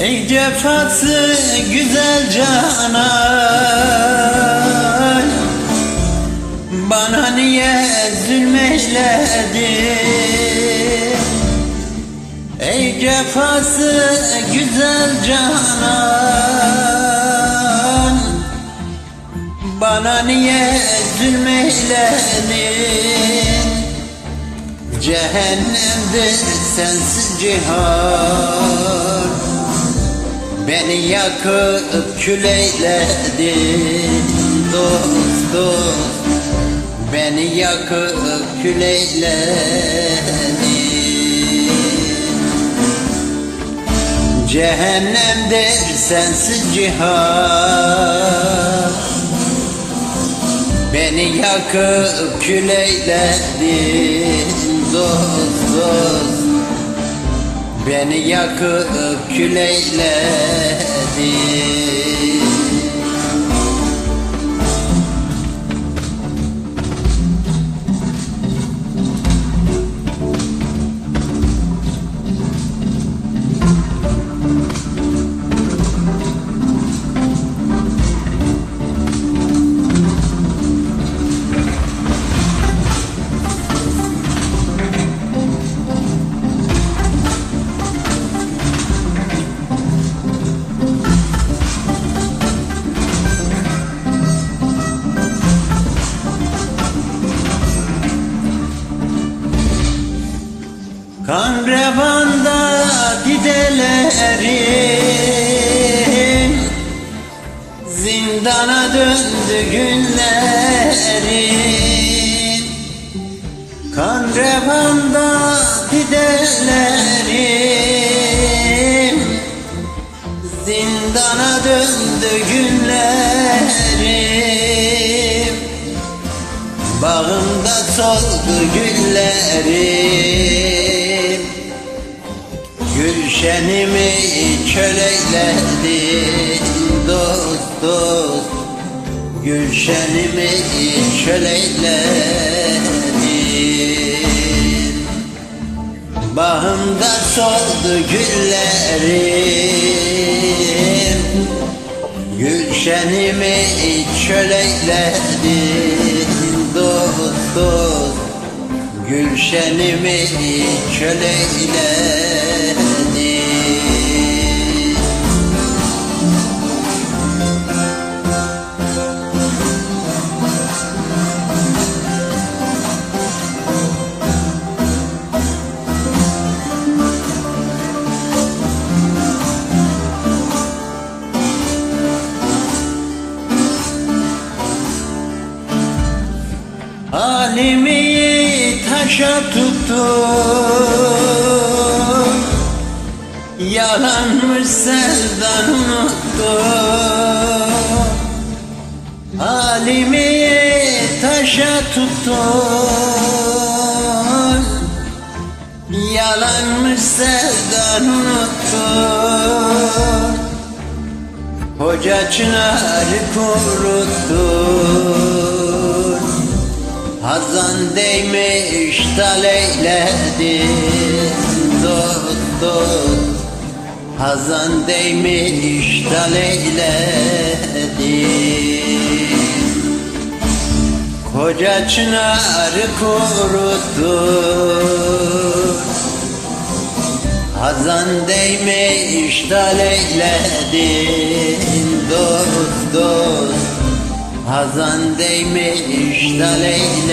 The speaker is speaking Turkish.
Ey cefası güzel canan Bana niye zulmeyledin Ey cefası güzel canan Bana niye zulmeyledin Cehennemdir sensiz cihan Beni yakıp küleyledin dost dost Beni yakıp küleyledin. Cehennemdir sensiz cihan. Beni yakıp küleyledin dost dost Beni yakıp küleyledin Kan revanda didelerim Zindana döndü günlerim Kan revanda didelerim Zindana döndü günlerim Bağımda soldu güllerim Gülşenimi çöleyledin dost dost Gülşenimi çöleyledin Bağımda soldu güllerim. Gülşenimi çöleyledin dost dost Gülşenimi çöleyledin Halimi taşa tuttu Yalanmış sevdan unuttu Halimi taşa tuttu Yalanmış sevdan unuttu Hoca çınarı kuruttun Hazan değmiş taleyledin Dost dost. Hazan değmiş taleyledin Koca çınarı kuruttun Hazan değmiş taleyledin Dost dost Hazan değmiş taleyledin